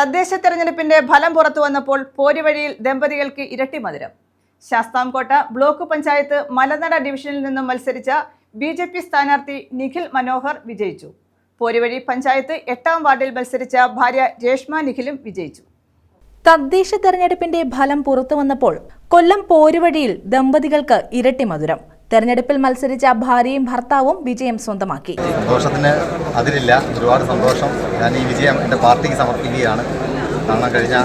തദ്ദേശ തെരഞ്ഞെടുപ്പിന്റെ ഫലം പുറത്തു വന്നപ്പോൾ പോരുവഴിയിൽ ദമ്പതികൾക്ക് ഇരട്ടി മധുരം. ശാസ്താംകോട്ട ബ്ലോക്ക് പഞ്ചായത്ത് മലനട ഡിവിഷനിൽ നിന്നും മത്സരിച്ച ബി ജെ പി സ്ഥാനാർത്ഥി നിഖിൽ മനോഹർ വിജയിച്ചു. പോരുവഴി പഞ്ചായത്ത് എട്ടാം വാർഡിൽ മത്സരിച്ച ഭാര്യ രേഷ്മ നിഖിലും വിജയിച്ചു. തദ്ദേശ തെരഞ്ഞെടുപ്പിന്റെ ഫലം പുറത്തു വന്നപ്പോൾ കൊല്ലം പോരുവഴിയിൽ ദമ്പതികൾക്ക് ഇരട്ടി മധുരം. തെരഞ്ഞെടുപ്പിൽ മത്സരിച്ച ഭാര്യയും ഭർത്താവും വിജയം സ്വന്തമാക്കി. സന്തോഷത്തിന് അതിരില്ല ഒരുപാട് സന്തോഷം. ഞാൻ ഈ വിജയം എന്റെ പാർട്ടിക്ക് സമർപ്പിക്കുകയാണ്. കാരണം കഴിഞ്ഞ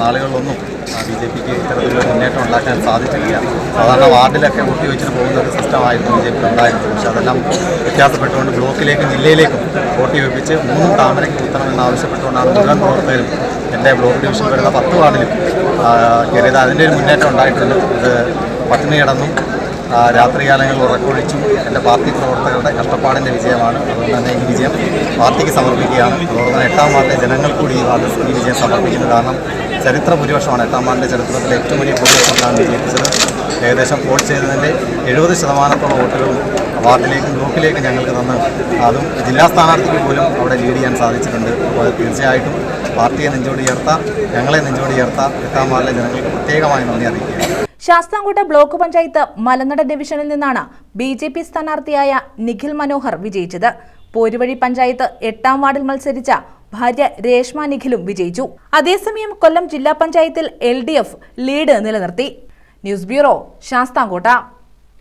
നാളുകളിലൊന്നും ബി ജെ പിക്ക് ഇത്തരത്തിലൊരു മുന്നേറ്റം ഉണ്ടാക്കാൻ സാധിച്ചില്ല സാധാരണ വാർഡിലൊക്കെ ഒട്ടി വെച്ചിട്ട് പോകുന്ന ഒരു സിസ്റ്റമായിരുന്നു ബി ജെ പി ഉണ്ടായിരുന്നത്. പക്ഷേ അതെല്ലാം വ്യത്യാസപ്പെട്ടുകൊണ്ട് ബ്ലോക്കിലേക്കും ജില്ലയിലേക്കും വോട്ട് വെപ്പിച്ച് മൂന്നും താമരയ്ക്ക് കുത്തണമെന്ന് ആവശ്യപ്പെട്ടുകൊണ്ടാണ് മുഴുവൻ പ്രവർത്തകരും എന്റെ ബ്ലോക്ക് ഡിവിഷൻ വരുന്ന പത്ത് വാർഡിലും കയറിയത്. അതിന്റെ ഒരു മുന്നേറ്റം ഉണ്ടായിട്ടുണ്ട്. ഇത് പട്ടിണി കിടന്നും രാത്രികാലങ്ങളിൽ ഉറക്കൊഴിച്ചും എന്റെ പാർട്ടി പ്രവർത്തകരുടെ കഷ്ടപ്പാടിന്റെ വിജയമാണ്. അതുകൊണ്ട് തന്നെ ഈ വിജയം പാർട്ടിക്ക് സമർപ്പിക്കുകയാണ്. അതുപോലെ തന്നെ എട്ടാം വാർഡിലെ ജനങ്ങൾ കൂടി ഈ വാർഡ് ഈ വിജയം സമർപ്പിക്കുന്നത് കാരണം ചരിത്ര ഭൂരിപക്ഷമാണ് എട്ടാം വാർഡിന്റെ ചരിത്രത്തിലെ ഏറ്റവും വലിയ ഭൂരിപക്ഷമാണ് വിജയിപ്പിച്ചത് ഏകദേശം വോട്ട് ചെയ്തതിന്റെ എഴുപത് ശതമാനത്തോളം വോട്ടുകളും വാർഡിലേക്കും ബ്ലോക്കിലേക്കും ഞങ്ങൾക്ക് തന്ന് അതും ജില്ലാ സ്ഥാനാർത്ഥിക്ക് പോലും അവിടെ ലീഡ് ചെയ്യാൻ സാധിച്ചിട്ടുണ്ട്. അപ്പോൾ തീർച്ചയായിട്ടും പാർട്ടിയെ നെഞ്ചോട് ചേർത്ത ഞങ്ങളെ നെഞ്ചോട് ചേർത്ത എട്ടാം വാർഡിലെ ജനങ്ങൾക്ക് പ്രത്യേകമായി നന്ദി അറിയിക്കുകയാണ്. ശാസ്താംകോട്ട ബ്ലോക്ക് പഞ്ചായത്ത് മലനട ഡിവിഷനിൽ നിന്നാണ് ബി ജെ പി സ്ഥാനാർത്ഥിയായ നിഖിൽ മനോഹർ വിജയിച്ചത്. പോരുവഴി പഞ്ചായത്ത് എട്ടാം വാർഡിൽ മത്സരിച്ച ഭാര്യ രേഷ്മ നിഖിലും വിജയിച്ചു. അതേസമയം കൊല്ലം ജില്ലാ പഞ്ചായത്തിൽ എൽ ലീഡ് നിലനിർത്തി. News bureau Sasthamkotta.